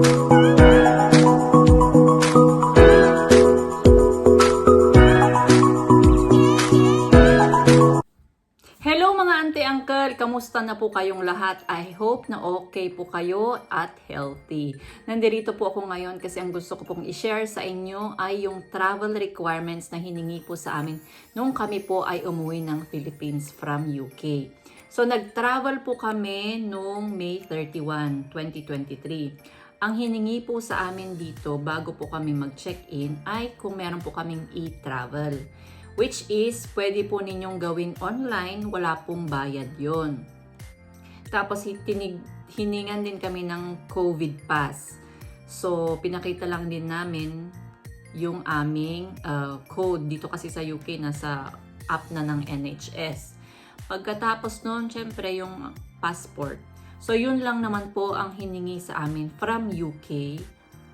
Hello mga auntie uncle, kamusta na po kayong lahat? I hope na okay po kayo at healthy. Nandito po ako ngayon kasi ang gusto ko pong i-share sa inyo ay yung travel requirements na hiningi po sa amin nung kami po ay umuwi ng Philippines from UK. So nag-travel po kami noong May 31, 2023. Ang hiningi po sa amin dito bago po kami mag-check-in ay kung meron po kaming e-travel which is pwede po ninyong gawin online, wala pong bayad yon. Tapos hitinig, hiningan din kami ng COVID pass. So, pinakita lang din namin yung aming uh, code dito kasi sa UK nasa app na ng NHS. Pagkatapos noon, syempre yung passport. So, yun lang naman po ang hiningi sa amin from UK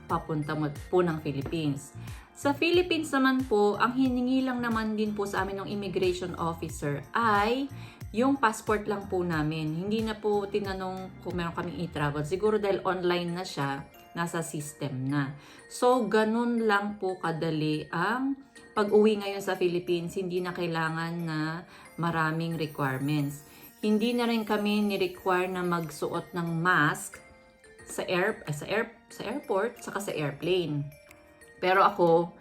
papunta po ng Philippines. Sa Philippines naman po, ang hiningi lang naman din po sa amin ng immigration officer ay yung passport lang po namin. Hindi na po tinanong kung meron kaming e-travel. Siguro dahil online na siya, nasa system na. So, ganun lang po kadali ang pag-uwi ngayon sa Philippines. Hindi na kailangan na maraming requirements. Hindi na rin kami ni-require na magsuot ng mask sa air eh, sa air sa airport saka sa airplane. Pero ako,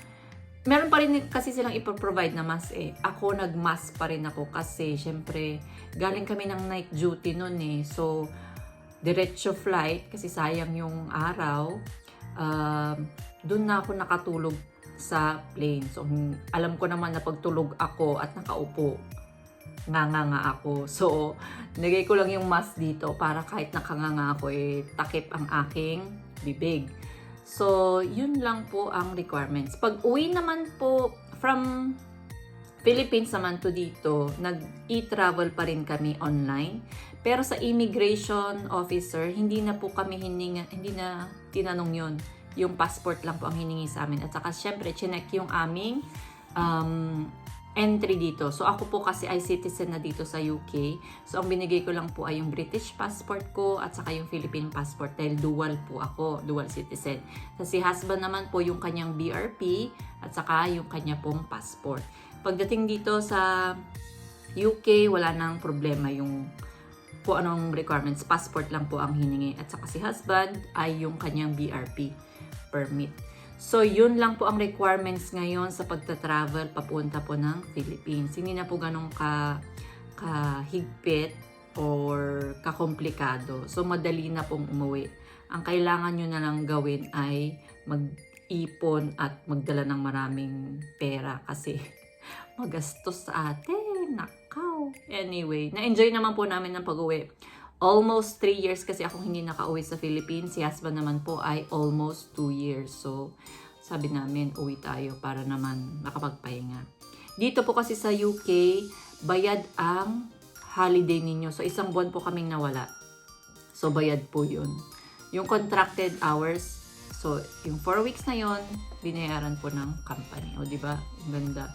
meron pa rin kasi silang ipoprovide na mask eh. Ako nag-mask pa rin ako kasi syempre galing kami ng night duty noon eh. So diretso flight kasi sayang yung araw. Um, doon na ako nakatulog sa plane. So alam ko naman na pagtulog ako at nakaupo, nganga ako. So, nagay ko lang yung mask dito para kahit nakanganga ako, eh, takip ang aking bibig. So, yun lang po ang requirements. Pag uwi naman po from Philippines naman to dito, nag-e-travel pa rin kami online. Pero sa immigration officer, hindi na po kami hininga, hindi na tinanong yon Yung passport lang po ang hiningi sa amin. At saka syempre, chinek yung aming um, entry dito. So ako po kasi ay citizen na dito sa UK. So ang binigay ko lang po ay yung British passport ko at saka yung Philippine passport dahil dual po ako, dual citizen. So si husband naman po yung kanyang BRP at saka yung kanya pong passport. Pagdating dito sa UK, wala nang problema yung kung anong requirements. Passport lang po ang hiningi. At saka si husband ay yung kanyang BRP permit. So, yun lang po ang requirements ngayon sa pagta-travel papunta po ng Philippines. Hindi na po ganun ka kahigpit or kakomplikado. So, madali na pong umuwi. Ang kailangan nyo na lang gawin ay mag-ipon at magdala ng maraming pera kasi magastos sa atin. Nakaw. Anyway, na-enjoy naman po namin ng pag-uwi. Almost 3 years kasi akong hindi nakauwi sa Philippines. Si husband naman po ay almost 2 years. So, sabi namin, uwi tayo para naman makapagpahinga. Dito po kasi sa UK, bayad ang holiday ninyo. So, isang buwan po kaming nawala. So, bayad po yun. Yung contracted hours, so, yung 4 weeks na yon binayaran po ng company. O, di ba? Ganda.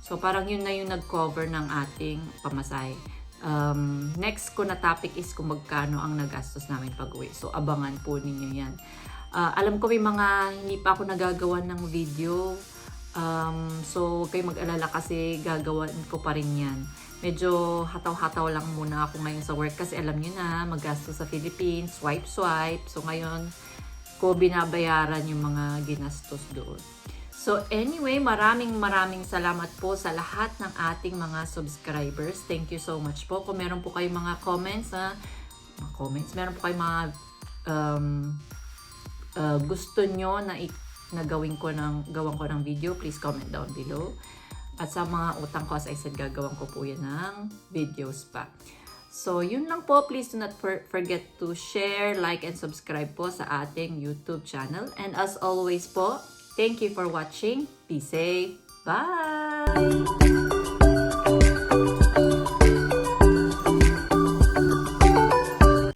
So, parang yun na yung nag-cover ng ating pamasahe. Um, next ko na topic is kung magkano ang nagastos namin pag-uwi. So, abangan po ninyo yan. Ah, alam ko may mga hindi pa ako nagagawa ng video. Um, so, kayo mag-alala kasi gagawan ko pa rin yan. Medyo hataw-hataw lang muna ako ngayon sa work kasi alam niyo na, maggastos sa Philippines, swipe-swipe. So, ngayon, ko binabayaran yung mga ginastos doon. So anyway, maraming maraming salamat po sa lahat ng ating mga subscribers. Thank you so much po. Kung meron po kayong mga comments, ha, mga comments, meron po kayong mga um, uh, gusto nyo na, i- na gawin ko ng, gawan ko ng video, please comment down below. At sa mga utang ko, as I said, gagawan ko po yan ng videos pa. So, yun lang po. Please do not for- forget to share, like, and subscribe po sa ating YouTube channel. And as always po, thank you for watching. Be safe. Bye!